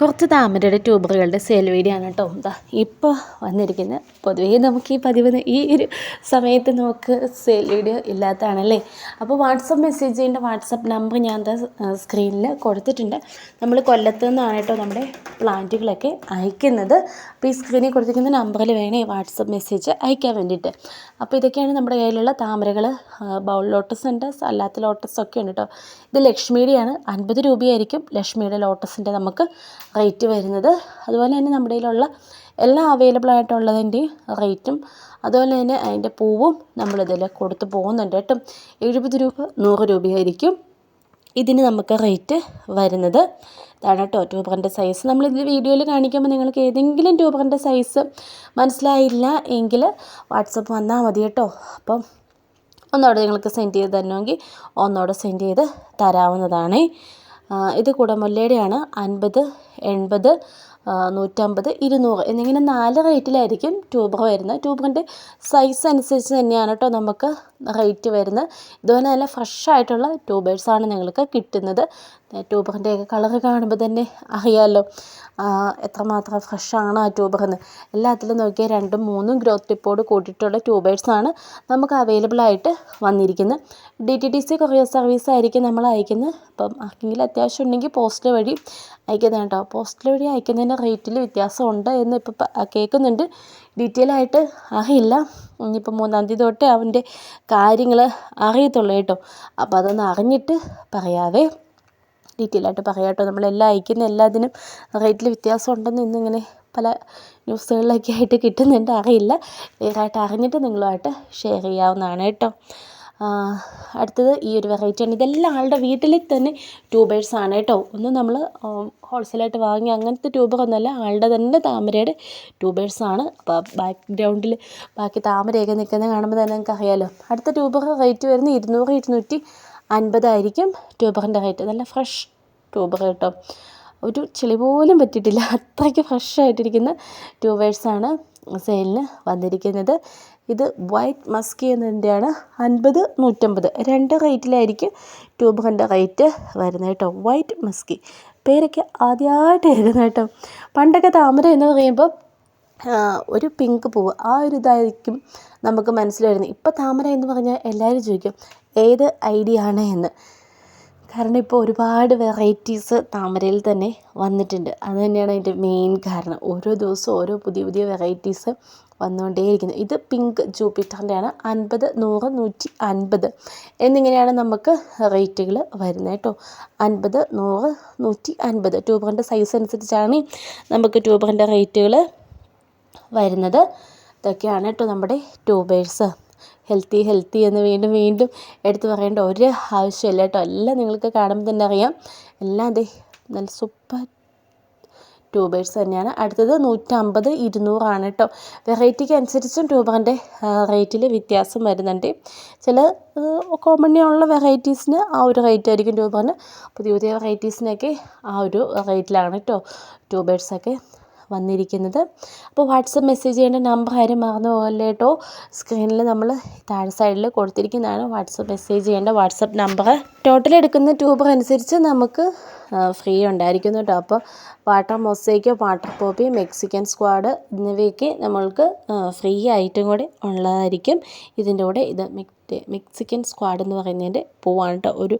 കുറച്ച് താമരയുടെ ട്യൂബറുകളുടെ sale video ആണ് കേട്ടോ. എന്താ ഇപ്പോൾ വന്നിരിക്കുന്നത് പൊതുവേ നമുക്ക് ഈ പതിവ് ഈ ഒരു സമയത്ത് നമുക്ക് സെയിൽ വീഡിയോ ഇല്ലാത്തതാണല്ലേ? അപ്പോൾ വാട്സപ്പ് മെസ്സേജ് ചെയ്യേണ്ട വാട്സപ്പ് നമ്പർ ഞാൻ എന്താ സ്ക്രീനിൽ കൊടുത്തിട്ടുണ്ട്. നമ്മൾ കൊല്ലത്ത് നിന്നാണ് കേട്ടോ നമ്മുടെ പ്ലാന്റുകളൊക്കെ അയക്കുന്നത്. അപ്പോൾ ഈ സ്ക്രീനിൽ കൊടുത്തിരിക്കുന്ന നമ്പറിൽ വേണേ വാട്സപ്പ് മെസ്സേജ് അയക്കാൻ വേണ്ടിയിട്ട്. അപ്പോൾ ഇതൊക്കെയാണ് നമ്മുടെ കയ്യിലുള്ള താമരകൾ ബൗൾ ലോട്ടസ് ഉണ്ട് അല്ലാത്ത ലോട്ടസ് ഒക്കെ ഉണ്ട് കേട്ടോ. ഇത് ലക്ഷ്മിയുടെയാണ്. അൻപത് രൂപയായിരിക്കും ലക്ഷ്മിയുടെ ലോട്ടസിന്റെ നമുക്ക് റേറ്റ് വരുന്നത്. അതുപോലെ തന്നെ നമ്മുടെ കയ്യിലുള്ള എല്ലാം അവൈലബിൾ ആയിട്ടുള്ളതിന്റെയും റേറ്റും അതുപോലെ തന്നെ അതിന്റെ പൂവും നമ്മളിതിൽ കൊടുത്ത് പോകുന്നുണ്ട് കേട്ടോ. എഴുപത് രൂപ നൂറ് രൂപയായിരിക്കും ഇതിന് നമുക്ക് റേറ്റ് വരുന്നത്. ഇതാണ് കേട്ടോ ട്യൂബറിന്റെ സൈസ് നമ്മളിത് വീഡിയോയിൽ കാണിക്കുമ്പോൾ നിങ്ങൾക്ക് ഏതെങ്കിലും ട്യൂബറിന്റെ സൈസ് മനസ്സിലായില്ല എങ്കിൽ വാട്സപ്പ് വന്നാൽ മതി കേട്ടോ. അപ്പം ഒന്നോടെ നിങ്ങൾക്ക് സെൻഡ് ചെയ്ത് തരണമെങ്കിൽ ഒന്നോടെ സെൻഡ് ചെയ്ത് തരാവുന്നതാണ്. ഇത് കുടമുല്ലയുടെയാണ് അൻപത് എൺപത് നൂറ്റമ്പത് ഇരുന്നൂറ് എന്നിങ്ങനെ നാല് റേറ്റിലായിരിക്കും ട്യൂബർ വരുന്നത്. ട്യൂബറിന്റെ സൈസ് അനുസരിച്ച് തന്നെയാണ് കേട്ടോ നമുക്ക് റേറ്റ് വരുന്നത്. ഇതുപോലെ നല്ല ഫ്രഷ് ആയിട്ടുള്ള ട്യൂബേഴ്സാണ് നിങ്ങൾക്ക് കിട്ടുന്നത്. ട്യൂബറിന്റെയൊക്കെ കളർ കാണുമ്പോൾ തന്നെ അറിയാമല്ലോ എത്രമാത്രം ഫ്രഷാണ് ആ ട്യൂബറെന്ന് എല്ലാത്തിലും നോക്കിയാൽ രണ്ടും മൂന്നും ഗ്രോത്ത് ടിപ്പോട് കൂട്ടിയിട്ടുള്ള ട്യൂബേഴ്സാണ് നമുക്ക് അവൈലബിൾ ആയിട്ട് വന്നിരിക്കുന്നത്. D T T C courier service ആയിരിക്കും നമ്മൾ അയക്കുന്നത്. അപ്പം ആർക്കെങ്കിലും അത്യാവശ്യം ഉണ്ടെങ്കിൽ പോസ്റ്റ് വഴി അയക്കുന്നത് കേട്ടോ പോസ്റ്റൽ വഴി അയക്കുന്നതിന്റെ റേറ്റിൽ വ്യത്യാസമുണ്ട് എന്ന് ഇപ്പോൾ കേൾക്കുന്നുണ്ട്. ഡീറ്റെയിൽ ആയിട്ട് അറിയില്ല. ഇനിയിപ്പോൾ മൂന്നാം തീയതി തൊട്ട് അവന്റെ കാര്യങ്ങൾ അറിയത്തുള്ളൂ കേട്ടോ. അപ്പോൾ അതൊന്ന് അറിഞ്ഞിട്ട് പറയാവേ. ഡീറ്റെയിൽ ആയിട്ട് പറയാം കേട്ടോ. നമ്മളെല്ലാം അയക്കുന്ന എല്ലാത്തിനും റേറ്റിൽ വ്യത്യാസം ഉണ്ടെന്ന് ഇന്നിങ്ങനെ പല ന്യൂസുകളിലൊക്കെ ആയിട്ട് കിട്ടുന്നുണ്ട്. അറിയില്ല. ക്ലിയറായിട്ട് അറിഞ്ഞിട്ട് നിങ്ങളുമായിട്ട് ഷെയർ ചെയ്യാവുന്നതാണ് കേട്ടോ. അടുത്തത് ഈ ഒരു വെറൈറ്റിയാണ് ഇതെല്ലാം ആളുടെ വീട്ടിൽ തന്നെ ട്യൂബേഴ്സാണ് കേട്ടോ. ഒന്നും നമ്മൾ ഹോൾസെയിലായിട്ട് വാങ്ങി അങ്ങനത്തെ ട്യൂബറൊന്നുമല്ല ആളുടെ തന്നെ താമരയുടെ ട്യൂബേഴ്സാണ് അപ്പോൾ ബാക്ക്ഗ്രൗണ്ടിൽ ബാക്കി താമരയൊക്കെ നിൽക്കുന്നത് കാണുമ്പോൾ തന്നെ നിങ്ങൾക്ക് അറിയാമല്ലോ അടുത്ത ട്യൂബർ റേറ്റ് വരുന്നത് ഇരുന്നൂറ് ഇരുന്നൂറ്റി അൻപതായിരിക്കും ട്യൂബറിന്റെ റേറ്റ് നല്ല ഫ്രഷ് ട്യൂബർ കേട്ടോ. ഒരു ചെളി പോലും പറ്റിയിട്ടില്ല. അത്രയ്ക്ക് ഫ്രഷ് ആയിട്ടിരിക്കുന്ന ട്യൂബേഴ്സാണ് സെയിലിന് വന്നിരിക്കുന്നത്. ഇത് വൈറ്റ് മസ്കി എന്നതിന്റെയാണ് അൻപത് നൂറ്റമ്പത്. രണ്ട് റേറ്റിലായിരിക്കും ട്യൂബറിന്റെ റേറ്റ് വരുന്നത് കേട്ടോ. വൈറ്റ് മസ്കി പേരൊക്കെ ആദ്യമായിട്ട് എഴുതുന്നത് കേട്ടോ. പണ്ടൊക്കെ താമര എന്ന് പറയുമ്പോൾ ഒരു പിങ്ക് പൂവ്. ആ ഒരു ഇതായിരിക്കും നമുക്ക് മനസ്സിൽ വരുന്നത് ഇപ്പോൾ താമര എന്ന് പറഞ്ഞാൽ എല്ലാവരും ചോദിക്കും ഏത് ഐഡിയ ആണ് എന്ന്. കാരണം ഇപ്പോൾ ഒരുപാട് വെറൈറ്റീസ് താമരയിൽ തന്നെ വന്നിട്ടുണ്ട്. അത് തന്നെയാണ് അതിന്റെ മെയിൻ കാരണം. ഓരോ ദിവസവും ഓരോ പുതിയ പുതിയ വെറൈറ്റീസ് വന്നുകൊണ്ടേയിരിക്കുന്നു. ഇത് പിങ്ക് ജൂപ്പിറ്ററിന്റെയാണ്. അൻപത് നൂറ് നൂറ്റി അൻപത് എന്നിങ്ങനെയാണ് നമുക്ക് റേറ്റുകൾ വരുന്നത് കേട്ടോ. അൻപത് നൂറ് നൂറ്റി അൻപത്. ട്യൂബറിന്റെ സൈസ് അനുസരിച്ചാണ് നമുക്ക് ട്യൂബറിന്റെ റേറ്റുകൾ വരുന്നത്. ഇതൊക്കെയാണ് കേട്ടോ നമ്മുടെ ട്യൂബേഴ്സ് ഹെൽത്തി ഹെൽത്തി എന്ന് വീണ്ടും വീണ്ടും എടുത്തു പറയേണ്ട ഒരു ആവശ്യമില്ല കേട്ടോ. എല്ലാം നിങ്ങൾക്ക് കാണുമ്പോൾ തന്നെ അറിയാം. എല്ലാം അതെ നല്ല സൂപ്പർ ട്യൂബേഴ്സ് തന്നെയാണ്. അടുത്തത് നൂറ്റമ്പത് ഇരുന്നൂറാണ് കേട്ടോ. വെറൈറ്റിക്ക് അനുസരിച്ചും ട്യൂബറിന്റെ റേറ്റിൽ വ്യത്യാസം വരുന്നുണ്ട്. ചില കോമണിയുള്ള വെറൈറ്റീസിന് ആ ഒരു റേറ്റ് ആയിരിക്കും ട്യൂബറിന്. പുതിയ പുതിയ വെറൈറ്റീസിനൊക്കെ ആ ഒരു റേറ്റിലാണ് കേട്ടോ ട്യൂബേഴ്സൊക്കെ. വന്നിരിക്കുന്നത്. അപ്പോൾ വാട്സപ്പ് മെസ്സേജ് ചെയ്യേണ്ട നമ്പർ ആരും മറന്നു പോകല്ലേ കേട്ടോ. സ്ക്രീനിൽ നമ്മൾ താഴെ സൈഡിൽ കൊടുത്തിരിക്കുന്നതാണ് വാട്സപ്പ് മെസ്സേജ് ചെയ്യേണ്ട വാട്സപ്പ് നമ്പർ. ടോട്ടൽ എടുക്കുന്ന ട്യൂബർ അനുസരിച്ച് നമുക്ക് ഫ്രീ ഉണ്ടായിരിക്കുന്നു കേട്ടോ. അപ്പോൾ water mosaic water poppy Mexican squad എന്നിവയൊക്കെ നമ്മൾക്ക് ഫ്രീ ആയിട്ടും കൂടെ ഉള്ളതായിരിക്കും. ഇതിന്റെ കൂടെ ഇത് മെക്സിക്കൻ സ്ക്വാഡ് എന്ന് പറയുന്നതിന്റെ പൂവാണ് കേട്ടോ. ഒരു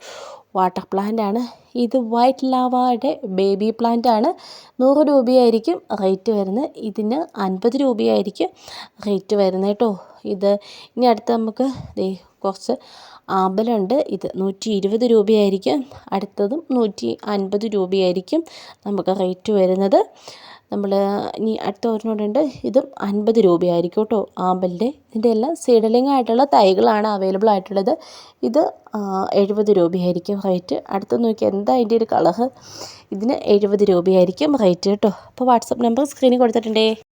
വാട്ടർ പ്ലാന്റ് ആണ്. ഇത് വൈറ്റ് ലാവാടെ ബേബി പ്ലാന്റ് ആണ്. നൂറ് രൂപയായിരിക്കും റേറ്റ് വരുന്നത്. ഇതിന് അൻപത് രൂപയായിരിക്കും റേറ്റ് വരുന്നത് കേട്ടോ. ഇത് ഇനി അടുത്ത് നമുക്ക് ദേ കുറച്ച് ആമ്പലുണ്ട്. ഇത് നൂറ്റി ഇരുപത് രൂപയായിരിക്കും. അടുത്തതും നൂറ്റി അൻപത് രൂപയായിരിക്കും നമുക്ക് റേറ്റ് വരുന്നത്. നമ്മൾ ഇനി അടുത്ത ഒരെണ്ണമുണ്ട് ഇതും അൻപത് രൂപയായിരിക്കും കേട്ടോ ആമ്പലിന്റെ. ഇതിന്റെ എല്ലാം സീഡലിംഗ് ആയിട്ടുള്ള തൈകളാണ് അവൈലബിൾ ആയിട്ടുള്ളത്. ഇത് എഴുപത് രൂപയായിരിക്കും റേറ്റ് അടുത്ത് നോക്കി എന്താ അതിന്റെ ഒരു കളർ ഇതിന് എഴുപത് രൂപയായിരിക്കും റേറ്റ് കേട്ടോ. അപ്പോൾ വാട്സപ്പ് നമ്പർ സ്ക്രീനിൽ കൊടുത്തിട്ടുണ്ടേ.